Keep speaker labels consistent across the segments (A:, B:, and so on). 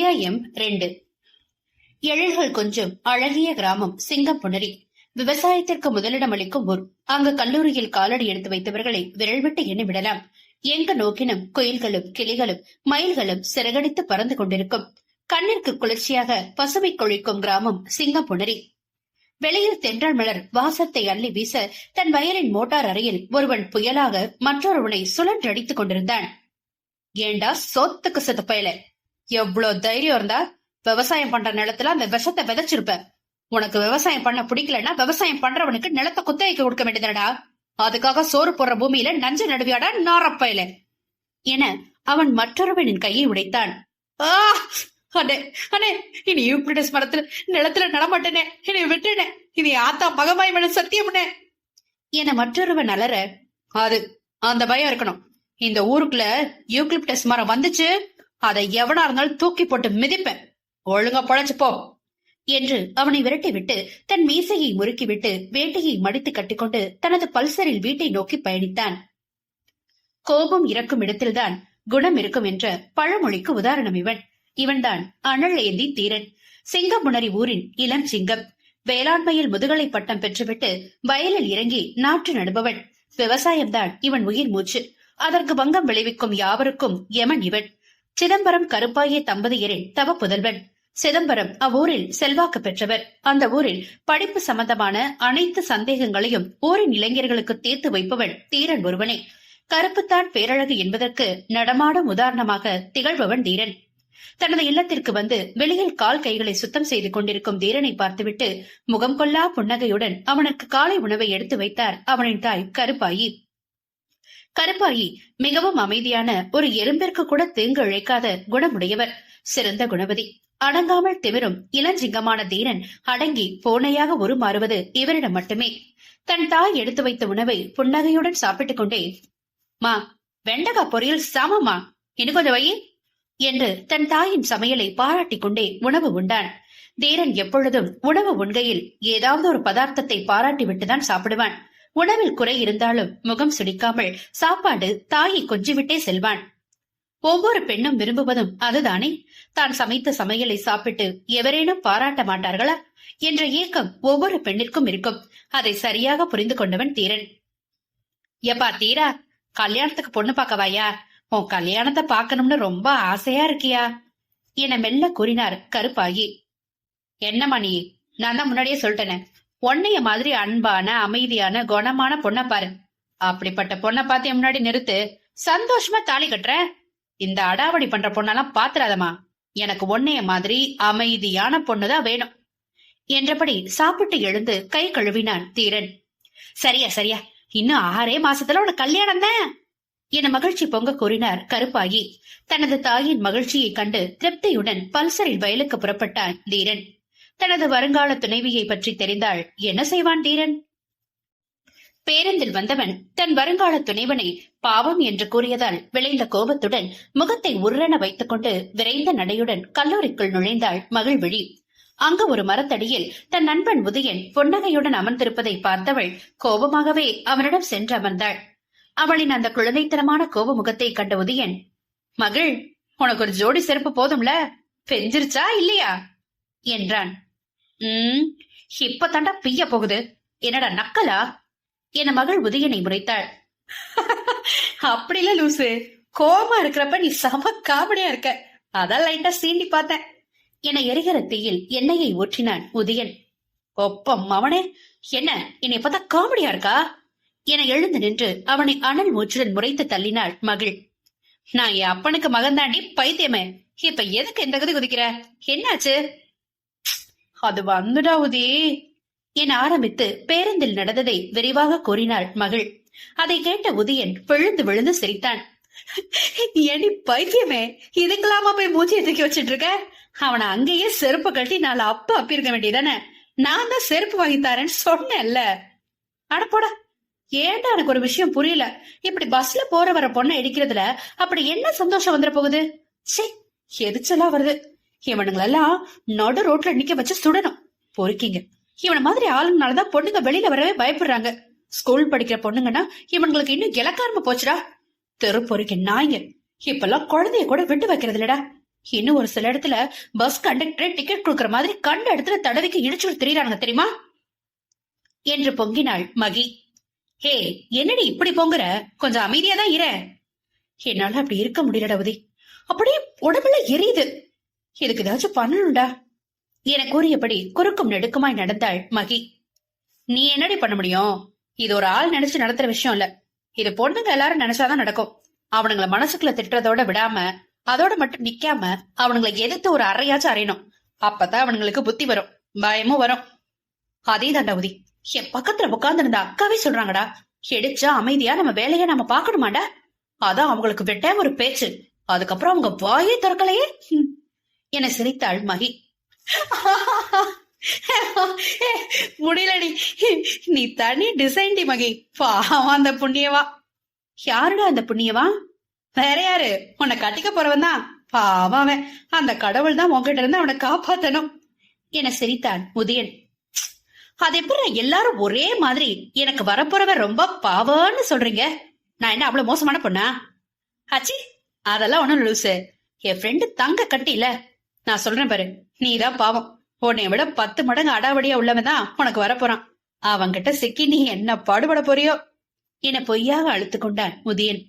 A: அத்தியாயம் ரெண்டு. எழில்கள் கொஞ்சம் அழகிய கிராமம் சிங்கம்புணரி. விவசாயத்திற்கு முதலிடம் அளிக்கும் ஊர். அங்கு கல்லூரியில் காலடி எடுத்து வைத்தவர்களை விரல் விட்டு எண்ணி விடலாம் நோக்கினும் குயில்களும் கிளிகளும் மயில்களும் சிறகடித்து பறந்து கொண்டிருக்கும். கண்ணிற்கு குளிர்ச்சியாக பசுமை கொழிக்கும் கிராமம் சிங்கம்புணரி. வெளியில் தென்றல் மலர் வாசத்தை அள்ளி வீச தன் வயலின் மோட்டார் அறையில் ஒருவன் புயலாக மற்றொருவனை சுழன்றடித்துக் கொண்டிருந்தான். ஏண்டா சோத்துக்கு செத்து பயல? எவ்வளவு தைரியம் இருந்தா விவசாயம் பண்ற நிலத்துல அந்த விஷத்தை விதைச்சிருப்ப. உனக்கு விவசாயம் பண்ண பிடிக்கலன்னா விவசாயம் பண்றவனுக்கு நிலத்தை குத்தகைக்கு கொடுக்க வேண்டியதுடா அதுக்காக சோறு போடுற பூமியில நஞ்சு நடுவியாடா நாரப்பயல. என அவன் மற்றொருவனின் கையை உடைத்தான். ஆ அண்ணே அண்ணே இனி யூக்ளிடஸ் மரத்துல நிலத்துல நடமாட்டேனே என்னை விட்டுனே இனி ஆத்தா பகமாய் மேல சத்தியம்னே. என மற்றொருவன் அலற அது அந்த பயம் இருக்கணும். இந்த ஊருக்குள்ள யூக்லிப்டஸ் மரம் வந்துச்சு அதை எவனா இருந்தாலும் தூக்கி போட்டு மிதிப்பேன். ஒழுங்கா பொழைச்சு போ என்று அவனை விரட்டிவிட்டு தன் மீசையை முறுக்கிவிட்டு வேட்டையை மடித்து கட்டிக்கொண்டு தனது பல்சரில் வீட்டை நோக்கி பயணித்தான். கோபம் இறக்கும் இடத்தில்தான் குணம் இருக்கும் என்ற பழமொழிக்கு உதாரணம் இவன். இவன்தான் அனல் ஏந்தி தீரன். சிங்கமுனரி ஊரின் இளம் சிங்கம். வேளாண்மையில் முதுகலை பட்டம் பெற்றுவிட்டு வயலில் இறங்கி நாற்று நடுபவன். விவசாயம்தான் இவன் உயிர் மூச்சு. அதற்கு பங்கம் விளைவிக்கும் யாவருக்கும் யமன் இவன். சிதம்பரம் கருப்பாய தம்பதியரின் தவ புதல்வன். சிதம்பரம் அவ்வூரில் செல்வாக்கு பெற்றவர். அந்த ஊரில் படிப்பு சம்பந்தமான அனைத்து சந்தேகங்களையும் ஊரின் இளைஞர்களுக்கு தீர்த்து வைப்பவன் தீரன் ஒருவனே. கருப்புத்தான் பேரழகு என்பதற்கு நடமாடும் உதாரணமாக திகழ்பவன் தீரன். தனது இல்லத்திற்கு வந்து வெளியில் கால் கைகளை சுத்தம் செய்து கொண்டிருக்கும் தீரனை பார்த்துவிட்டு முகம் கொல்லா புன்னகையுடன் அவனுக்கு காலை உணவை எடுத்து வைத்தார் அவனின் தாய் கருப்பாயி. கருப்பாயி மிகவும் அமைதியான ஒரு எறும்பிற்கு கூட தீங்கு இழைக்காத குணமுடையவர். சிறந்த குணவதி அடங்காமல் திமிரும் இளஞ்சிங்கமான தீரன் அடங்கி போனையாக உருமாறுவது இவரிடம் மட்டுமே. தன் தாய் எடுத்து வைத்த உணவை புன்னகையுடன் சாப்பிட்டுக் கொண்டே மா வெண்டகா பொரியல் சாமம்மா? இன்னும் கொஞ்சம் வை என்று தன் தாயின் சமையலை பாராட்டிக் கொண்டே உணவு உண்டான். தீரன் எப்பொழுதும் உணவு உண்கையில் ஏதாவது ஒரு பதார்த்தத்தை பாராட்டி விட்டுதான் சாப்பிடுவான். உணவில் குறை இருந்தாலும் முகம் சுடிக்காமல் சாப்பாடு தாயை கொஞ்சிவிட்டே செல்வான். ஒவ்வொரு பெண்ணும் விரும்புவதும் அதுதானே. தான் சமைத்த சமையலை சாப்பிட்டு எவரேனும் பாராட்ட மாட்டார்களா? என்ற ஏக்கம் ஒவ்வொரு பெண்ணிற்கும் இருக்கும். அதை சரியாக புரிந்து கொண்டவன் தீரன். எப்பா தீரா கல்யாணத்துக்கு பொண்ணு பார்க்கவாயா? உன் கல்யாணத்தை பார்க்கணும்னு ரொம்ப ஆசையா இருக்கியா? என மெல்ல கூறினார் கருப்பாகி. என்னம்மா நீ? நான் தான் முன்னாடியே சொல்லிட்டேனே. உன்னைய மாதிரி அன்பான அமைதியான குணமான பொண்ணை பாரு. அப்படிப்பட்ட பொண்ணை பார்த்து முன்னாடி நிறுத்து. சந்தோஷமா தாலி கட்டுற. இந்த அடாவடி பண்ற பொண்ணெல்லாம் பாத்துறாதம்மா. எனக்கு உன்னைய மாதிரி அமைதியான பொண்ணுதான் வேணும். என்றபடி சாப்பிட்டு எழுந்து கை கழுவினான் தீரன். சரியா சரியா. இன்னும் ஆறே மாசத்துல உனக்கு கல்யாணம் தான். என மகிழ்ச்சி பொங்க கூறினார் கருப்பாயி தனது தாயின் மகிழ்ச்சியை கண்டு திருப்தியுடன் பல்சரில் வயலுக்கு புறப்பட்டான் தீரன். தனது வருங்கால துணைவியை பற்றி தெரிந்தால் என்ன செய்வான் தீரன்? பேருந்தில் வந்தவன் தன் வருங்கால துணைவனை பாவம் என்று கூறியதால் விளைந்த கோபத்துடன் முகத்தை உர்ரென வைத்துக் கொண்டு விரைந்த நடையுடன் கல்லூரிக்குள் நுழைந்தாள் மகிழ்விழி அங்கு ஒரு மரத்தடியில் தன் நண்பன் உதயன் பொன்னகையுடன் அமர்ந்திருப்பதை பார்த்தவள் கோபமாகவே அவனிடம் சென்று அமர்ந்தாள். அவளின் அந்த குழந்தைத்தனமான கோப முகத்தை கண்ட உதயன் மகள் உனக்கு ஒரு ஜோடி செருப்பு போதும்ல? பெஞ்சிருச்சா இல்லையா? என்றான். உம் இப்ப தாண்டா பிய்ய போகுது. என்னடா நக்கலா? என மகள் உதயனை முறைத்தாள். அப்படில லூசு. கோபமா இருக்கிறப்ப நீ சம காமெடியா இருக்க. அதான் லைட்டா சீண்டி பார்த்தேன். என எரிகிற தீயில் எண்ணெயை ஊற்றினான் உதயன். ஒப்பம் அவனே என்ன? என்னை பார்த்தா காமெடியா இருக்கா? என எழுந்து நின்று அவனை அனல் மூச்சுடன் முறைத்து தள்ளினாள் மகள். நான் என் அப்பனுக்கு மகன் தாண்டி பைத்தியமே. இப்ப எதுக்கு இந்த கதை குதிக்கிற? என்னாச்சு? அது வந்துடா என ஆரம்பித்து பேருந்தில் நடந்ததை விரிவாக கூறினாள் மகள். அதை கேட்ட உதயன் விழுந்து விழுந்து சிரித்தான். ஏடி பைத்தியமே இதுக்கெல்லாமா போய் மூச்சியை தூக்கி வச்சிட்டு இருக்க அவனை அங்கேயே செருப்பு கட்டி நாலு அப்ப அப்பிருக்க வேண்டியதானே? நான் தான் செருப்பு வாங்கி தரேன்னு சொன்னேன்ல. அட போடா ஏன்டா எனக்கு ஒரு விஷயம் புரியல? இப்படி பஸ்ல போற வர பொண்ணை இடிக்கிறதுல அப்படி என்ன சந்தோஷம் வந்துட போகுது? சே எரிச்சலா வருது. இவனுங்களெல்லாம் நடு ரோட்ல நிக்க வச்சு சுடணும். பொறுக்கிங்க. இவன மாதிரி ஆளுங்கனாலதான் பொண்ணுங்க வெளியில வரவே பயப்படுறாங்க. ஸ்கூல் படிக்கிற பொண்ணுங்கன்னா இவனுங்களுக்கு இன்னும் இலக்காரமா போச்சுடா. தெரு பொறுக்க நாய்ங்க. இப்பெல்லாம் குழந்தைய கூட விட்டு வைக்கிறது இல்லடா. இன்னும் ஒரு சில இடத்துல பஸ் கண்டக்டர் டிக்கெட் கொடுக்கற மாதிரி கண்ட இடத்துல தடவைக்கு இடிச்சுட்டு திரியறானுங்க தெரியுமா? என்று பொங்கினாள் மகி. ஹே என்னடி இப்படி பொங்குற? கொஞ்சம் அமைதியா தான் இர. என்னால அப்படி இருக்க முடியலடா உதி அப்படியே உடம்புல எரியுது. இதுக்கு ஏதாச்சும் பண்ணணும்டா. என கூறியபடி குறுக்கும் நெடுக்குமாய் நடந்தாள் மகி. நீ என்னடி பண்ண முடியும்? இது ஒரு ஆள் நினைச்சு நடத்துற விஷயம் இல்ல. இது பொண்ணுங்க எல்லாரும் நினைச்சாதான் நடக்கும். அவனுங்கள மனசுக்குள்ள திட்டுறதோட விடாம அதோட மட்டும் நிக்காம அவனுங்களை எதிர்த்து ஒரு அறையாச்சும் அறையணும். அப்பதான் அவனுங்களுக்கு புத்தி வரும். பயமும் வரும். அதே தாண்டாவதி என் பக்கத்துல உட்கார்ந்து இருந்த அக்காவே சொல்றாங்கடா. எடுச்சா அமைதியா நம்ம வேலையை நம்ம பாக்கணுமாடா அதான் அவங்களுக்கு விட்ட ஒரு பேச்சு. அதுக்கப்புறம் அவங்க வாயே திறக்கலையே. என சிரித்தாள் மகி. முடியலடி. நீ தனி டிசைன் டி மகி. பாவம் அந்த புண்ணியவா. யாருடா அந்த புண்ணியவா? வேற யாரு? உன்னை கட்டிக்க போறவன் தான். பாவம் அவன். அந்த கடவுள் தான் உங்ககிட்ட இருந்து அவனை காப்பாத்தணும். என சிரித்தான் முதியன். அது எப்படி எல்லாரும் ஒரே மாதிரி எனக்கு வரப்போறவன் ரொம்ப பாவம்னு சொல்றீங்க? நான் என்ன அவ்வளவு மோசமான பொண்ணா? ஆச்சி அதெல்லாம் ஒண்ணும் லூசு. என் ஃப்ரெண்டு தங்க கட்டில நான் சொல்றேன் பாரு. நீதான் பாவம். உன்னை விட பத்து மடங்கு அடாவடியா உள்ளவன் தான் உனக்கு வரப்போறான். அவங்கிட்ட சிக்கி நீ என்ன பாடுபட போறியோ? என பொய்யாக அழுத்து கொண்டான் முதியன்.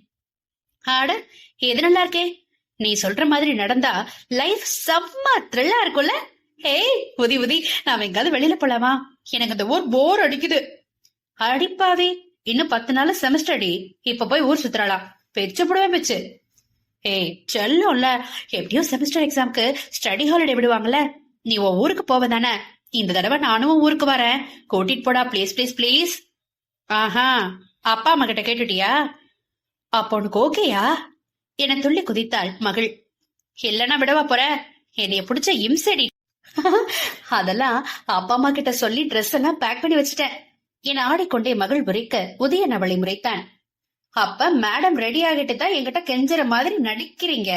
A: ஆட எது நல்லா இருக்கே? நீ சொல்ற மாதிரி நடந்தா லைஃப் செம்ம த்ரில்லா இருக்கும்ல? ஏய் உதி உதி நாம எங்காவது வெளியில போலாமா? எனக்கு அந்த ஊர் போர் அடிக்குது. அடிப்பாவே. இன்னும் பத்து நாள் செமஸ்டர் அடி. இப்ப போய் ஊர் சுத்துறாளா பெச்சு போடவே பெச்சு. ஏய் செல்லும்ல எப்படியோ செமஸ்டர் எக்ஸாம்க்கு ஸ்டடி ஹாலிடே விடுவாங்கல்ல. நீ உன் ஊருக்கு போவ தானே. இந்த தடவை நானும் ஊருக்கு வரேன். கூட்டிட்டு போடா ப்ளீஸ் ப்ளீஸ் ப்ளீஸ் ஆஹா அப்பா அம்மா கிட்ட கேட்டுட்டியா? அப்போ உனக்கு ஓகேயா என துள்ளி குதித்தாள் மகள். இல்லைன்னா விடவா போற? என்னைய பிடிச்ச இம்சடி. அதெல்லாம் அப்பா அம்மா கிட்ட சொல்லி ட்ரெஸ் எல்லாம் பேக் பண்ணி வச்சுட்டேன். என ஆடிக்கொண்டே மகள் உரைக்க உதயன் அவளை முறைத்தான். அப்ப மேடம் ரெடி ஆகிட்டு தான் என்கிட்ட கெஞ்சற மாதிரி நடிக்கிறீங்க.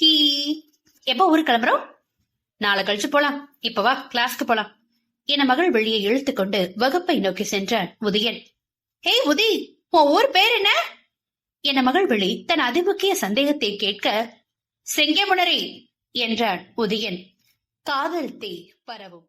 A: ஹீ. எப்போ ஊருக்கு கிளம்புறோம்? நாளை கழிச்சு போலாம். இப்ப வா கிளாஸ்க்கு போலாம். என மகள் வெளியே இழுத்து கொண்டு வகுப்பை நோக்கி சென்றான் உதயன் ஹே உதி உன் ஊர் பேர் என்ன? என மகள் வெளி தன் அதிமுக்கிய சந்தேகத்தை கேட்க செங்கமுனரி என்றான் உதயன் காதல் தீ பரவும்.